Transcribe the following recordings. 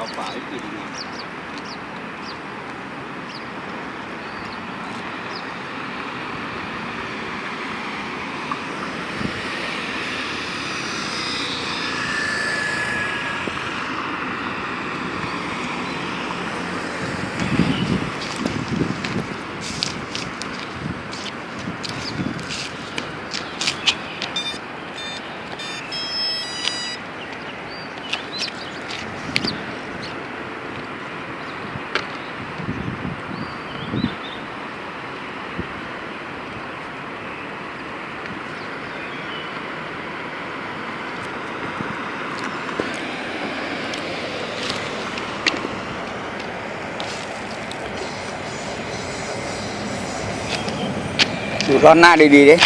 เอาฝ ดอีกดูร้อนหน้าดีๆดิ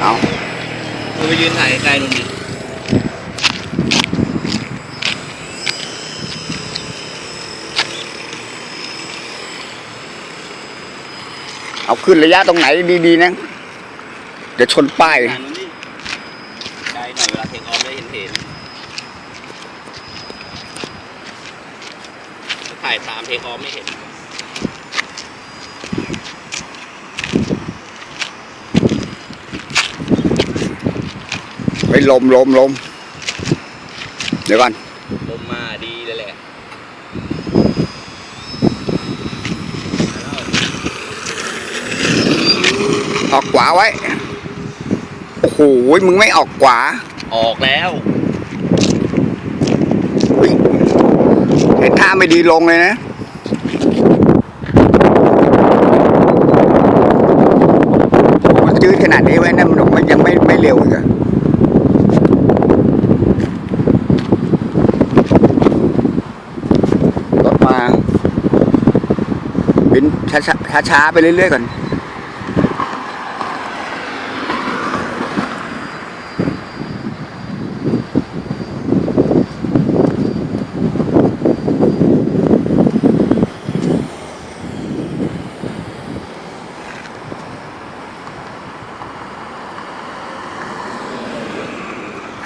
เอามึงไปยืนถ่ายไกลๆนู่นดิเอาขึ้นระยะตรงไหนดีๆนะ เดี๋ยวชนป้ายถ่ายนู่นดิไกลหน่อยเวลาเทคออฟได้เห็นเห็นถ่ายตามเทคออฟไม่เห็น ไปลมลมลมเดี๋ยวก่อนลมมาดีเลยแหละออกขวาไว้ โอ้โห มึงไม่ออกขวา ออกแล้วเฮ้ยเห็นท่าไม่ดีลงเลยนะมันจืดขนาดนี้ไว้นะมันมันยังไม่ไม่เร็วอีกอะรถมาบิน ช้าๆไปเรื่อยๆก่อน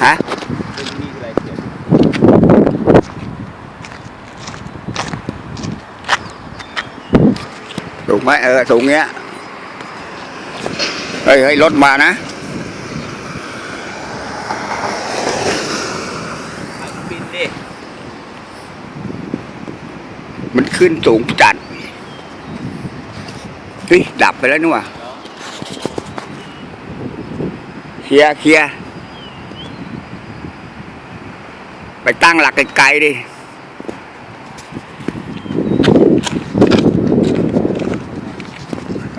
ฮะ เป็นที่นี่คืออะไรเขียน ถูก ไหมเออสูงเงี้ยเฮ้ยเฮ้ยรถมานะบินดิมันขึ้นสูงจัดเฮ้ยดับไปแล้วนี่ว่าเคลียร์เคลียร์ไปตั้งหลักไกลๆดิ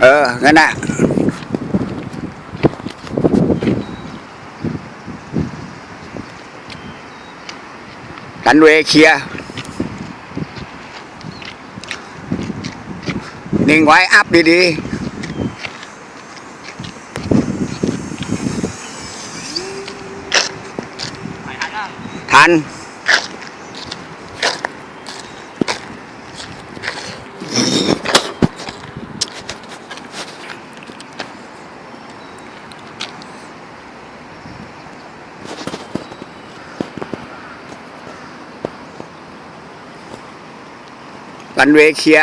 อองั้นน่ะรันเวย์เคลียร์นิ่งไว้อัพดีถ่ายทันอะๆทันันเวเคีย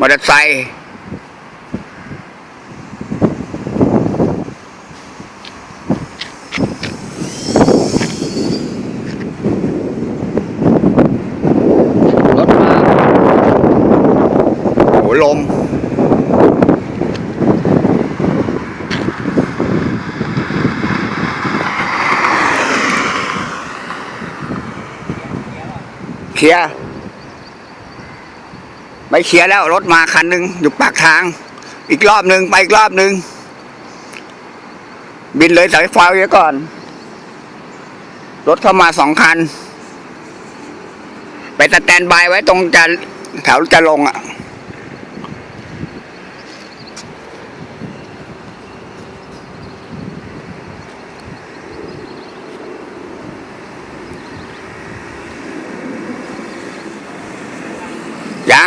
มอเตอร์ไซค์รถมาโหลม เคลียร์ไปเคลียร์แล้วรถมาคันหนึ่งอยู่ปากทาง อีกรอบหนึ่งไปอีกรอบหนึ่งบินเลยสายไฟไว้ก่อน รถเข้ามาสองคัน ไปสแตนบายไว้ตรงจะแถวจะลงอะ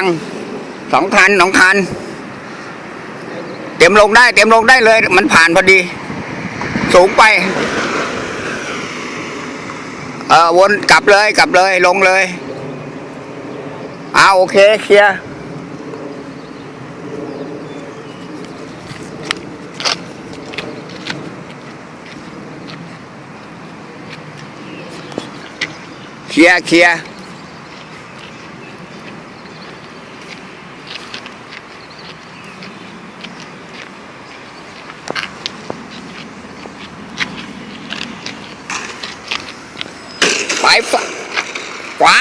งสองคันสองคันจต็มลงได้ เต็มลงได้เลย มันผ่านพอดี สูงไปเออวนกลับเลยกลับเลยลงเลยเอาโอเคเคลียร์เคลียร์เคลียร์ไปฝขวา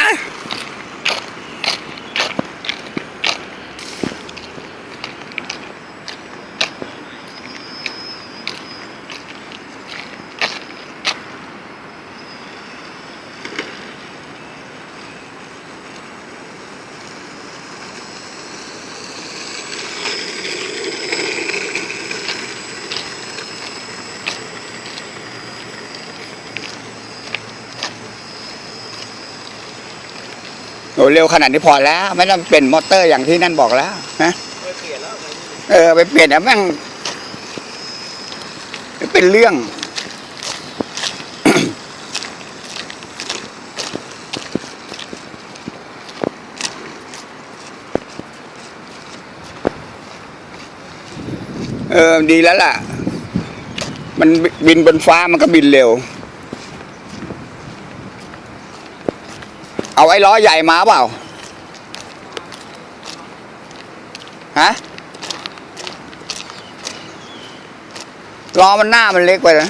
โอ้เร็วขนาดนี้พอแล้ว ไม่ต้องเปลี่ยนมอเตอร์อย่างที่นั่นบอกแล้วนะไม่เปลี่ยนแล้วเออไปเปลี่ยนแล้วแม่งเป็นเรื่องเออดีแล้วล่ะ มันบินบนฟ้ามันก็บินเร็ว เอาไอ้ล้อใหญ่มาเปล่า ฮะ ล้อมันหน้ามันเล็กไปนะ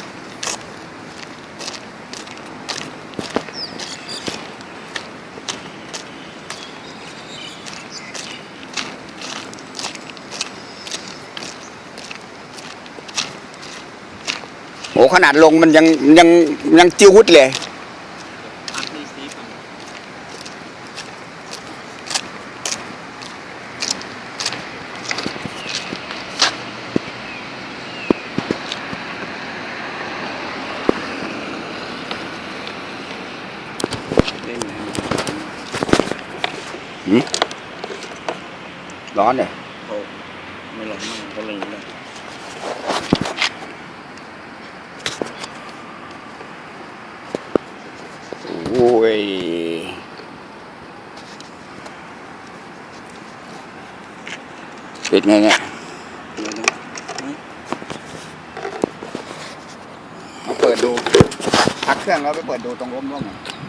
โอ้ขนาดลงมันยังยังยังจิ้วุดเลย อัดนี่ซีฟัง เล่น ร้อนเลยโอ้ไม่ร้อนมากก็เลยเลยโอ้ยปิดไงเนี่ยมาเปิดดูพักเครื่องแล้วไปเปิดดูตรงร่มร่มๆหน่อย